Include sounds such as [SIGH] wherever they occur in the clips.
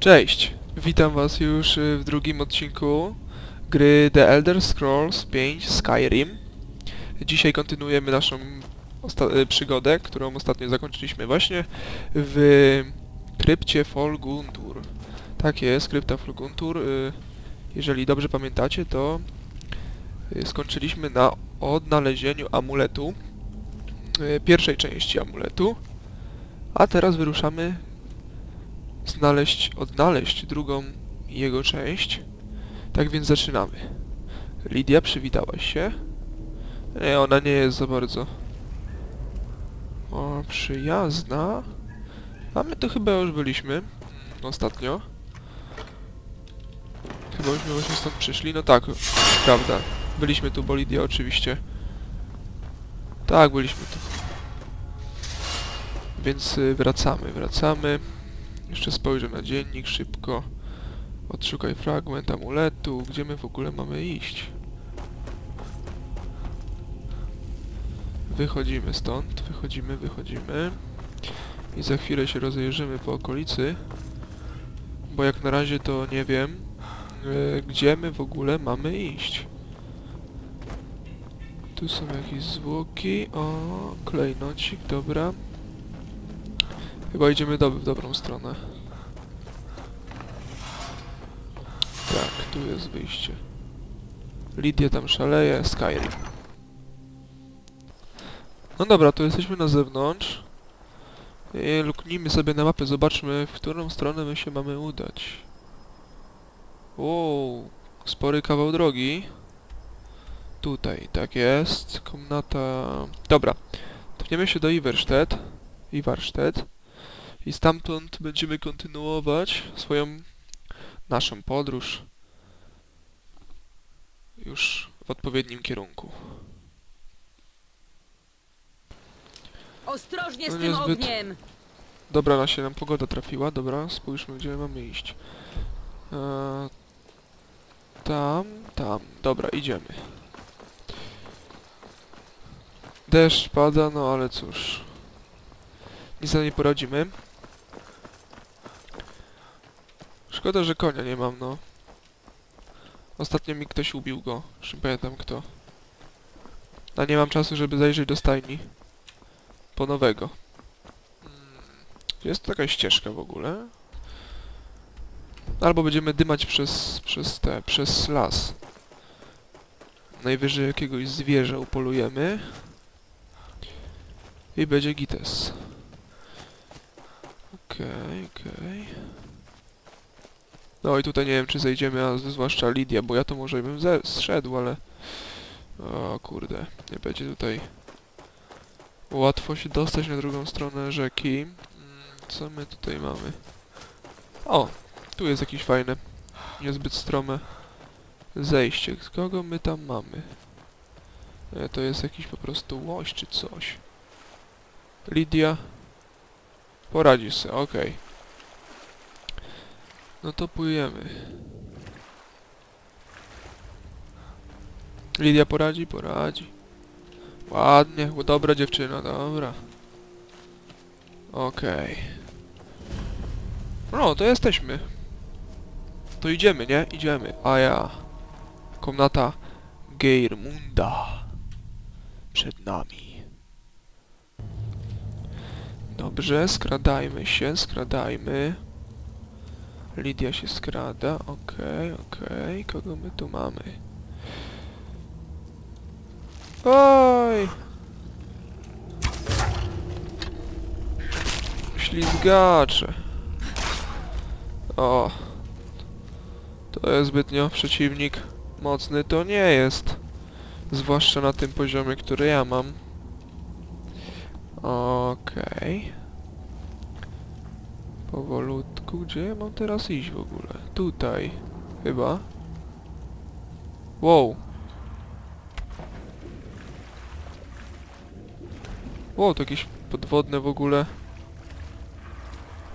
Cześć! Witam was już y, w drugim odcinku gry The Elder Scrolls 5 Skyrim. Dzisiaj kontynuujemy naszą y, przygodę, którą ostatnio zakończyliśmy właśnie w krypcie Folguntur. Tak jest, krypta Folguntur. y, Jeżeli dobrze pamiętacie, to skończyliśmy na odnalezieniu amuletu, pierwszej części amuletu, a teraz wyruszamy znaleźć, odnaleźć drugą jego część. Tak więc zaczynamy. Lidia, przywitałaś się? Nie, ona nie jest za bardzo. O, przyjazna. A my to chyba już byliśmy. mm, Ostatnio. Chyba już właśnie stąd przyszli. No tak, prawda. Byliśmy tu, bo Lidia oczywiście. Tak, byliśmy tu. Więc y, wracamy, wracamy. Jeszcze spojrzę na dziennik szybko. Odszukaj fragment amuletu. Gdzie my w ogóle mamy iść? Wychodzimy stąd, wychodzimy, wychodzimy. I za chwilę się rozejrzymy po okolicy. Bo jak na razie to nie wiem, e, gdzie my w ogóle mamy iść. Tu są jakieś zwłoki. O, klejnocik, dobra. Chyba idziemy do, w dobrą stronę. Tak, tu jest wyjście. Lidia tam szaleje, Skyrim. No dobra, to jesteśmy na zewnątrz. I luknijmy sobie na mapę, zobaczmy, w którą stronę my się mamy udać. Wow, spory kawał drogi. Tutaj, tak jest. Komnata... Dobra, tniemy się do Iwerstedt. Iwarstedt. I stamtąd będziemy kontynuować swoją, naszą podróż już w odpowiednim kierunku. Ostrożnie z No tym niezbyt. ogniem! Dobra, na się nam pogoda trafiła, dobra, spójrzmy gdzie mamy iść. Eee, tam, tam, dobra, idziemy. Deszcz pada, no ale cóż. Nic na nie poradzimy. Szkoda, że konia nie mam, no. Ostatnio mi ktoś ubił go, już nie pamiętam kto. A nie mam czasu, żeby zajrzeć do stajni. Po nowego. Jest taka ścieżka w ogóle. Albo będziemy dymać przez, przez te, przez las. Najwyżej jakiegoś zwierza upolujemy. I będzie gites. Okej, okej. No i tutaj nie wiem, czy zejdziemy, a zwłaszcza Lidia, bo ja to może bym ze zszedł, ale... O kurde, nie będzie tutaj łatwo się dostać na drugą stronę rzeki. Mm, Co my tutaj mamy? O, tu jest jakieś fajne, niezbyt strome zejście. Z kogo my tam mamy? E, to jest jakiś po prostu łoś czy coś. Lidia? Poradzisz sobie, okej. No to płyjemy. Lidia poradzi? Poradzi. Ładnie, dobra dziewczyna, dobra. Okej. No, to jesteśmy. To idziemy, nie? Idziemy. A ja. Komnata Geirmunda. Przed nami. Dobrze, skradajmy się, skradajmy. Lidia się skrada, okej, okej. Kogo my tu mamy? Oj! Ślizgacze. O. To jest zbytnio przeciwnik mocny. To nie jest. Zwłaszcza na tym poziomie, który ja mam. Okej. Powolutku. Gdzie ja mam teraz iść w ogóle? Tutaj. Chyba. Wow. Wow, to jakieś podwodne w ogóle.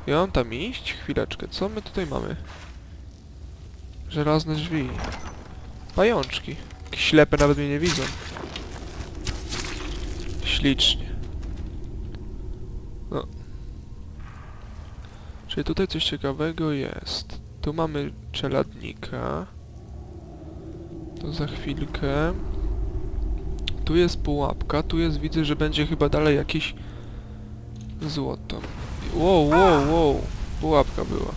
Ja mam tam iść? Chwileczkę, co my tutaj mamy? Żelazne drzwi. Pajączki. Ślepe nawet mnie nie widzą. Ślicznie. No. Czyli tutaj coś ciekawego jest. Tu mamy czeladnika. To za chwilkę. Tu jest pułapka, tu jest, widzę, że będzie chyba dalej jakieś złoto. Wow, wow, wow. Pułapka była.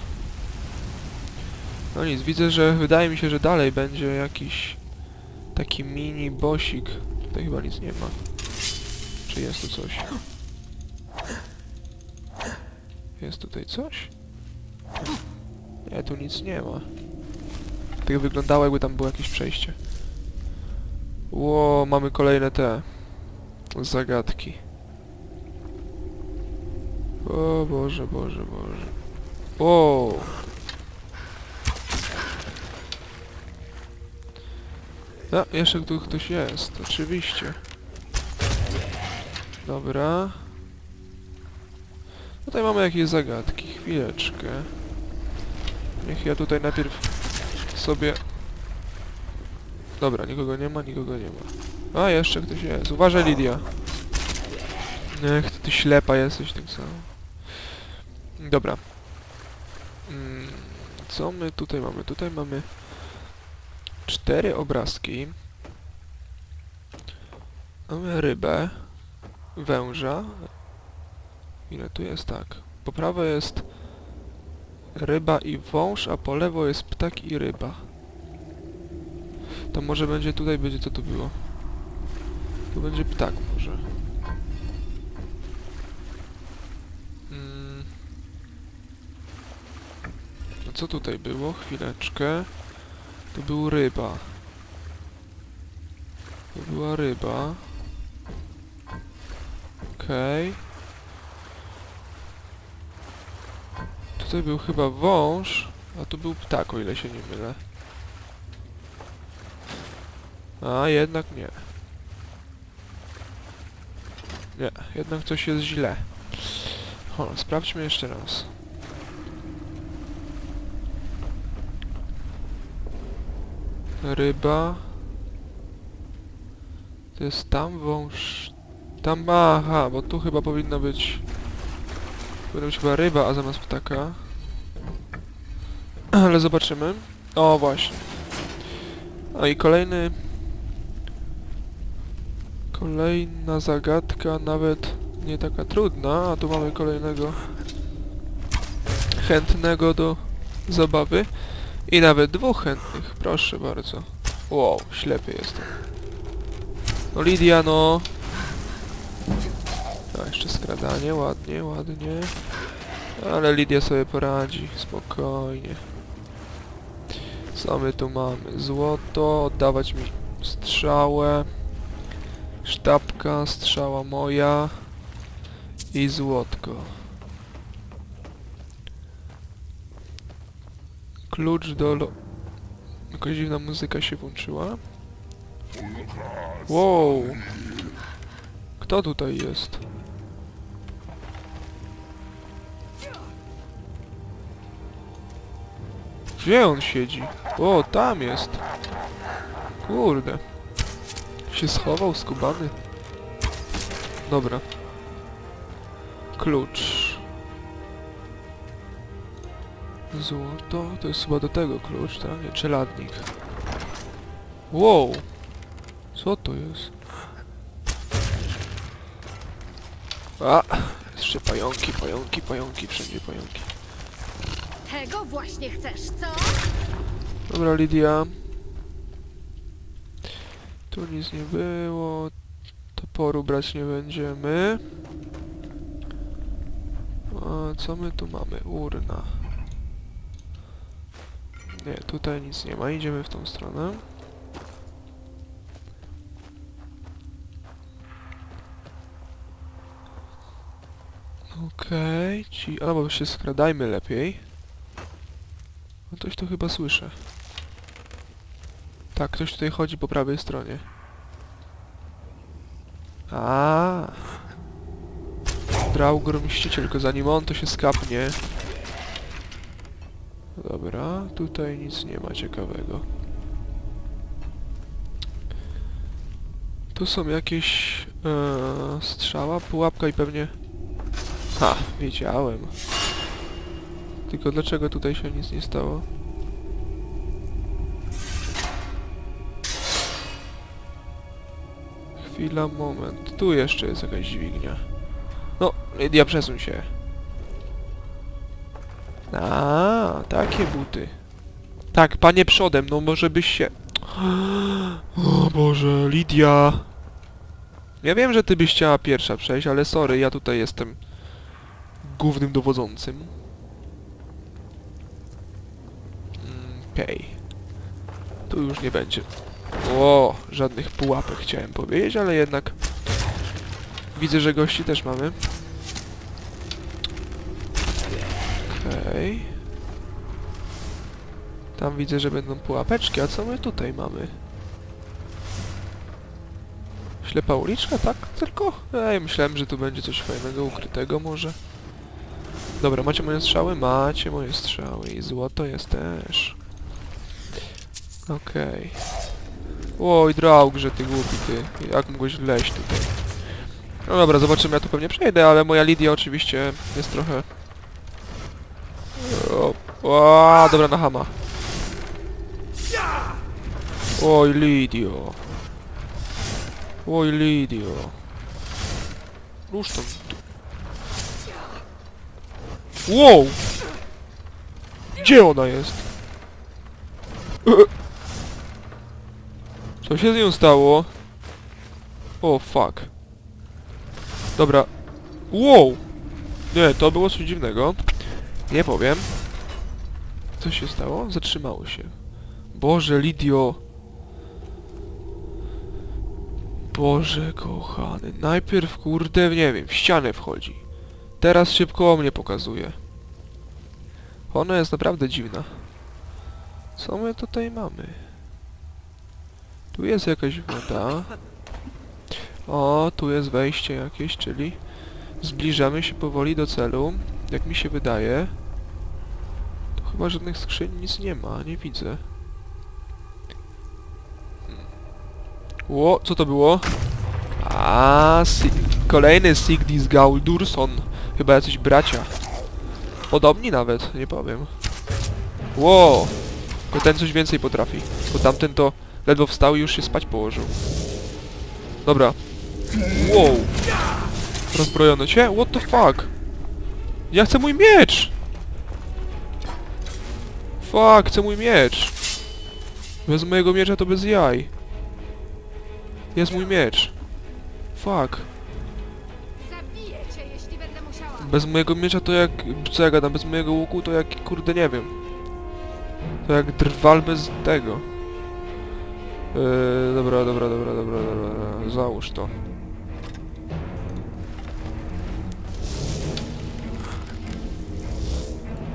No nic, widzę, że wydaje mi się, że dalej będzie jakiś taki mini bosik. Tutaj chyba nic nie ma. Czy jest tu coś? Jest tutaj coś? Nie, tu nic nie ma. Tak wyglądało, jakby tam było jakieś przejście. Ło, mamy kolejne te zagadki. O Boże, Boże, Boże. Wow. A, jeszcze tu ktoś jest, oczywiście. Dobra. Tutaj mamy jakieś zagadki, chwileczkę. Niech ja tutaj najpierw sobie... Dobra, nikogo nie ma, nikogo nie ma. A, jeszcze ktoś jest. Uważaj, Lidia. Niech ty, ślepa jesteś tym samym. Dobra. Mm, co my tutaj mamy? Tutaj mamy cztery obrazki. Mamy rybę, węża. Ile tu jest? Tak. Po prawo jest ryba i wąż, a po lewo jest ptak i ryba. To może będzie tutaj, będzie co tu było. Tu będzie ptak może. Mm. A co tutaj było? Chwileczkę. To był ryba. To była ryba. Okej. Tutaj był chyba wąż, a tu był ptak, o ile się nie mylę. A, jednak nie. Nie, jednak coś jest źle. O, sprawdźmy jeszcze raz. Ryba. To jest tam wąż. Tam, aha, bo tu chyba powinno być... Powinna być chyba ryba, a zamiast ptaka. [CLEARS THROAT] Ale zobaczymy. O, właśnie. No i kolejny... Kolejna zagadka, nawet nie taka trudna, a tu mamy kolejnego chętnego do zabawy. I nawet dwóch chętnych, proszę bardzo. Wow, ślepy jestem. No Lidia, no. A, jeszcze skradanie, ładnie, ładnie. Ale Lidia sobie poradzi, spokojnie. Co my tu mamy? Złoto, oddawać mi strzałę. Sztabka, strzała moja. I złotko. Klucz do lo... Jakaś dziwna muzyka się włączyła. Wow! Kto tutaj jest? Gdzie on siedzi? O, tam jest. Kurde. Się schował, skubany. Dobra. Klucz. Złoto, to jest chyba do tego klucz, tak? Nie, czeladnik. Wow! Co to jest? A! Jeszcze pająki, pająki, pająki, wszędzie pająki. Tego właśnie chcesz, co? Dobra, Lidia. Tu nic nie było. Toporu brać nie będziemy. A co my tu mamy? Urna. Nie, tutaj nic nie ma. Idziemy w tą stronę. Okej, ci... Albo się skradajmy lepiej. No coś tu chyba słyszę. Tak, ktoś tutaj chodzi po prawej stronie. A. Draugr mściciel, tylko zanim on to się skapnie. Dobra, tutaj nic nie ma ciekawego. Tu są jakieś e, strzała, pułapka i pewnie... Ha, wiedziałem. Tylko dlaczego tutaj się nic nie stało? Chwila, moment. Tu jeszcze jest jakaś dźwignia. No, Lidia, przesuń się. A, takie buty. Tak, panie przodem, no może byś się... O Boże, Lidia. Ja wiem, że ty byś chciała pierwsza przejść, ale sorry, ja tutaj jestem głównym dowodzącym. Okej. Tu już nie będzie. O, żadnych pułapek chciałem powiedzieć, ale jednak widzę, że gości też mamy. Okej. Tam widzę, że będą pułapeczki, a co my tutaj mamy? Ślepa uliczka, tak? Tylko? Ej, myślałem, że tu będzie coś fajnego, ukrytego może. Dobra, macie moje strzały? Macie moje strzały i złoto jest też. Okej. Oj, draug, że ty głupi ty. Jak mogłeś wleźć tutaj? No dobra, zobaczymy, ja tu pewnie przejdę, ale moja Lidia oczywiście jest trochę... O dobra, na hama. Oj, Lidio. Oj, Lidio. Rusz tam. Wow! Gdzie ona jest? Co się z nią stało? O, fuck. Dobra. Wow! Nie, to było coś dziwnego. Nie powiem. Co się stało? Zatrzymało się. Boże, Lidio. Boże kochany. Najpierw, kurde, nie wiem, w ścianę wchodzi. Teraz szybko o mnie pokazuje. Ona jest naprawdę dziwna. Co my tutaj mamy? Tu jest jakaś woda. O, tu jest wejście jakieś, czyli zbliżamy się powoli do celu, jak mi się wydaje. Tu chyba żadnych skrzyń, nic nie ma, nie widzę. Ło, co to było? A, si kolejny Sigdis Gauldursson. Chyba jacyś bracia. Podobni nawet, nie powiem. Ło! To ten coś więcej potrafi. Bo tamten to ledwo wstał i już się spać położył. Dobra. Wow! Rozbrojony się? What the fuck? Ja chcę mój miecz! Fuck, chcę mój miecz! Bez mojego miecza to bez jaj. Jest mój miecz. Fuck. Cię. Bez mojego miecza to jak... Co ja gadam? Bez mojego łuku to jak... Kurde, nie wiem. To jak drwal bez tego. Yy, dobra, dobra, dobra, dobra, dobra. Załóż to.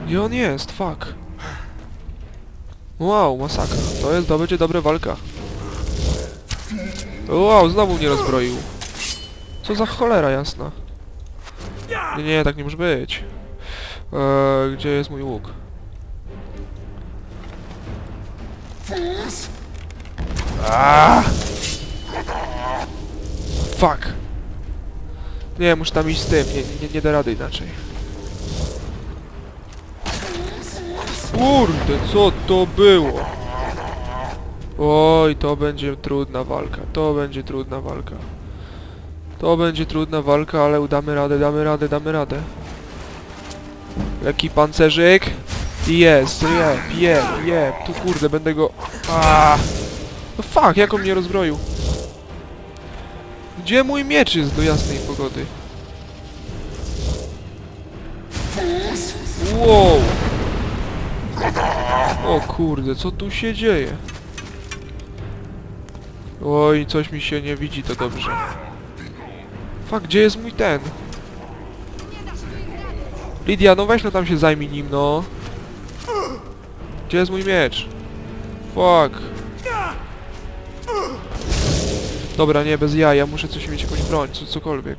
Gdzie on jest? Fuck. Wow, masakra. To jest, to będzie dobra walka. Wow, znowu mnie rozbroił. Co za cholera jasna. Nie, nie, tak nie może być. Eee, gdzie jest mój łuk? Aaaa! Fuck! Nie, muszę tam iść z tym, nie, nie, nie da rady inaczej. Kurde, co to było? Oj, to będzie trudna walka, to będzie trudna walka. To będzie trudna walka, ale damy radę, damy radę, damy radę. Lekki pancerzyk. Jest, jeb, jeb, jeb. Tu kurde, będę go... Aaaa. No fuck, jak on mnie rozbroił? Gdzie mój miecz jest do jasnej pogody? Wow. O kurde, co tu się dzieje? Oj, coś mi się nie widzi, to dobrze. Fuck, gdzie jest mój ten? Lidia, no weź no tam się zajmij nim, no. Gdzie jest mój miecz? Fuck. Dobra, nie, bez jaja, muszę coś mieć, jakąś broń, co, cokolwiek.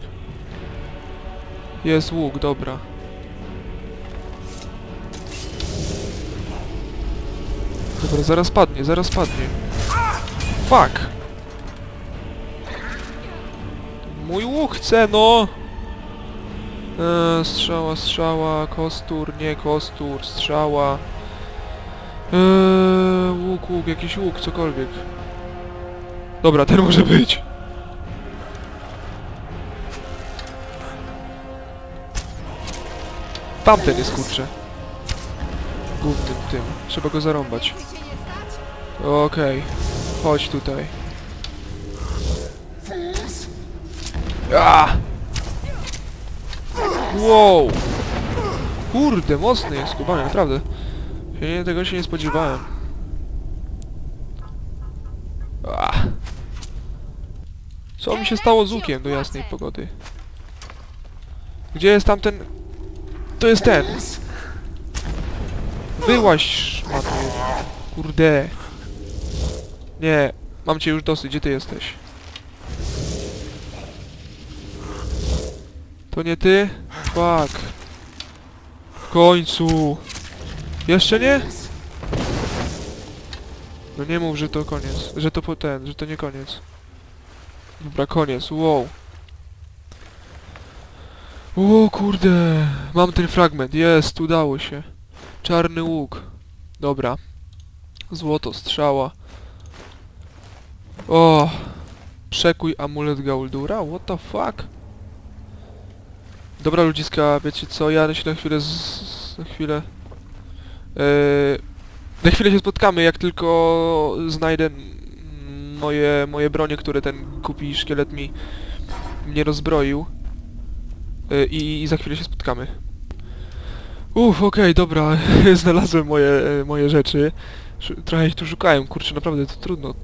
Jest łuk, dobra. Dobra, zaraz padnie, zaraz padnie. Fuck! Mój łuk chce, no! Eee, strzała, strzała, kostur, nie kostur, strzała. Eee, łuk, łuk, jakiś łuk, cokolwiek. Dobra, ten może być. Tamten jest kurczę. Głównym tym. Trzeba go zarąbać. Się? Okej. Chodź tutaj. A! Wow! Kurde, mocny jest kubany, naprawdę. Ja nie, tego się nie spodziewałem. A! Co mi się stało z łukiem do jasnej pogody? Gdzie jest tamten... To jest ten! Wyłaź, jedna. Kurde. Nie, mam cię już dosyć, gdzie ty jesteś? To nie ty? Fuck. W końcu. Jeszcze nie? No nie mów, że to koniec. Że to po ten, że to nie koniec. Dobra, koniec, wow. O kurde, mam ten fragment, jest, udało się. Czarny łuk. Dobra. Złoto, strzała. O! Przekuj amulet Gauldura? What the fuck? Dobra ludziska, wiecie co, ja się na chwilę z... na chwilę... Yy, na chwilę się spotkamy, jak tylko znajdę moje, moje bronie, które ten kupi szkielet mi mnie rozbroił. Yy, i, za chwilę się spotkamy. Uff, okej, dobra, [LAUGHS] znalazłem moje, moje rzeczy. Trochę ich tu szukałem, kurczę, naprawdę to trudno.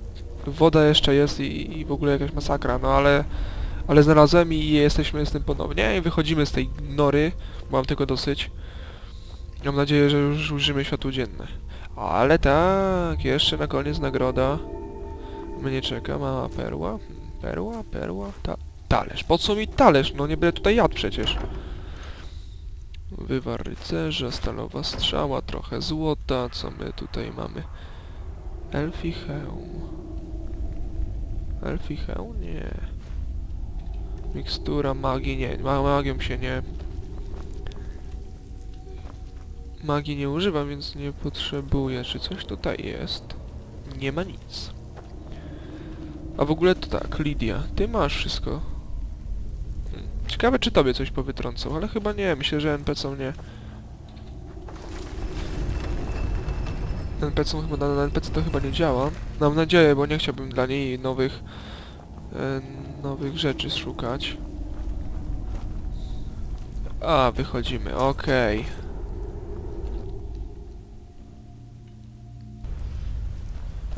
Woda jeszcze jest i, i w ogóle jakaś masakra, no ale... Ale znalazłem i jesteśmy z tym ponownie i wychodzimy z tej nory, mam tego dosyć. Mam nadzieję, że już użyjemy światło dzienne. Ale tak, jeszcze na koniec nagroda. Mnie czeka mała perła. Perła, perła, ta... Talerz. Po co mi talerz? No nie będę tutaj jadł przecież. Wywar rycerza, stalowa strzała, trochę złota, co my tutaj mamy? Elfi hełm. Elfi hełm? Nie. Mikstura magii, nie. Ma magią się nie... Magii nie używam, więc nie potrzebuję. Czy coś tutaj jest? Nie ma nic. A w ogóle to tak, Lidia, ty masz wszystko. Ciekawe, czy tobie coś powytrącą, ale chyba nie. Myślę, że NPC nie. NPC chyba na, na NPC to chyba nie działa. Mam nadzieję, bo nie chciałbym dla niej nowych e, nowych rzeczy szukać. A, wychodzimy, okej.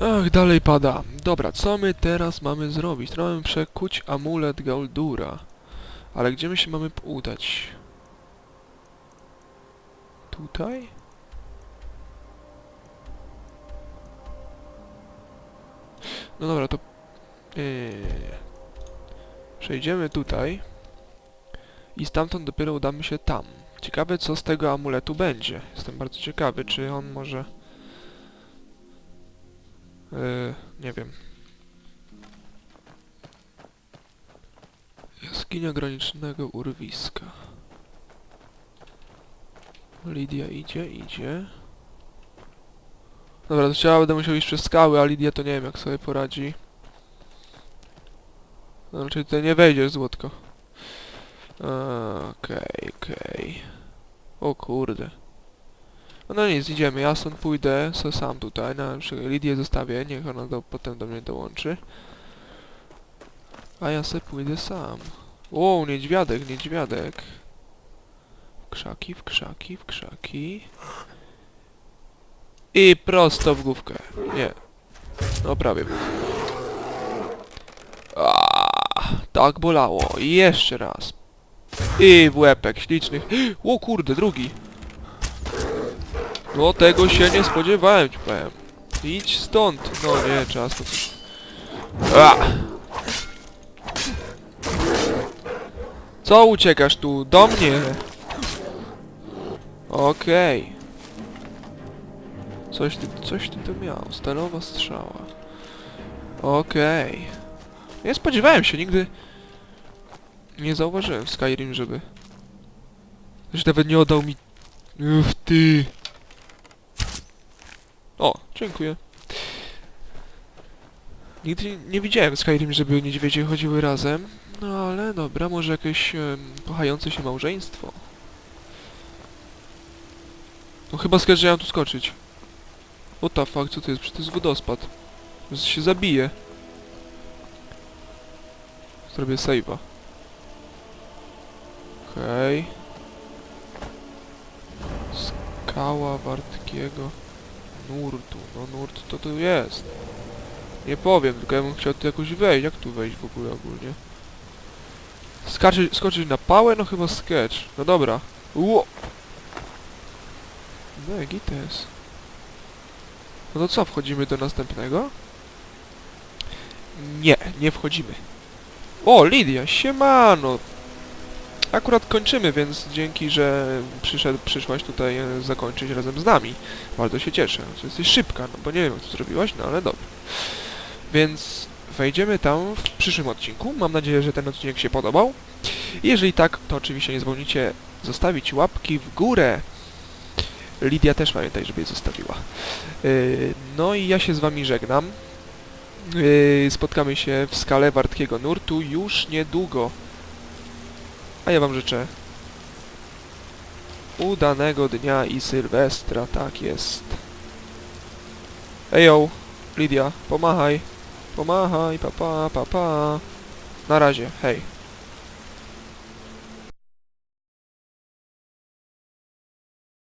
Ach, dalej pada. Dobra, co my teraz mamy zrobić? Teraz mamy przekuć amulet Gauldura. Ale gdzie my się mamy udać? Tutaj? No dobra, to... Nie, nie, nie. Przejdziemy tutaj. I stamtąd dopiero udamy się tam. Ciekawe, co z tego amuletu będzie. Jestem bardzo ciekawy, czy on może... Yy, nie wiem. Jaskinia granicznego urwiska. Lidia idzie, idzie. Dobra, to chciała, będę musiał iść przez skały, a Lidia to nie wiem jak sobie poradzi. No, raczej tutaj nie wejdziesz, złotko. Okej, okej. O kurde. No, nic, idziemy. Ja stąd pójdę se sam tutaj. Na przykład Lidię zostawię, niech ona do, potem do mnie dołączy. A ja se pójdę sam. O, niedźwiadek, niedźwiadek. W krzaki, w krzaki, w krzaki. I prosto w główkę. Nie. No prawie. Aaaa, tak bolało. I jeszcze raz. I w łepek ślicznych. [GASPS] O kurde, drugi. No tego się nie spodziewałem, ci powiem. Idź stąd. No nie, czas to coś... A! Co uciekasz tu? Do mnie! Okej. Coś ty, coś ty tu miał. Stalowa strzała. Okej. Nie spodziewałem się nigdy... Nie zauważyłem w Skyrim, żeby... Już nawet nie oddał mi... Uff, ty... O, dziękuję. Nigdy nie widziałem Skyrim, żeby niedźwiedzie chodziły razem. No ale dobra, może jakieś em, kochające się małżeństwo. No chyba skacz, tu skoczyć. What the fuck, co to jest? Przecież to jest wodospad. Że się zabije. Zrobię save'a. Okej. Skała Wartkiego. Nurtu. No nurt to tu jest. Nie powiem, tylko ja bym chciał tu jakoś wejść. Jak tu wejść w ogóle ogólnie? Skoczyć, skoczyć na pałę? No chyba sketch. No dobra. Ło! No gites. No to co, wchodzimy do następnego? Nie, nie wchodzimy. O, Lidia, siemano! Akurat kończymy, więc dzięki, że przyszedł, przyszłaś tutaj e, zakończyć razem z nami. Bardzo się cieszę, jesteś szybka, no bo nie wiem, to zrobiłaś, no ale dobra. Więc wejdziemy tam w przyszłym odcinku. Mam nadzieję, że ten odcinek się podobał. Jeżeli tak, to oczywiście nie zapomnijcie zostawić łapki w górę. Lidia też pamiętaj, żeby je zostawiła. Yy, no i ja się z wami żegnam. Yy, spotkamy się w skale Wartkiego Nurtu już niedługo. A ja wam życzę udanego dnia i Sylwestra, tak jest. Ejo, Lidia, pomachaj. Pomachaj, papa, papa. Pa. Na razie, hej.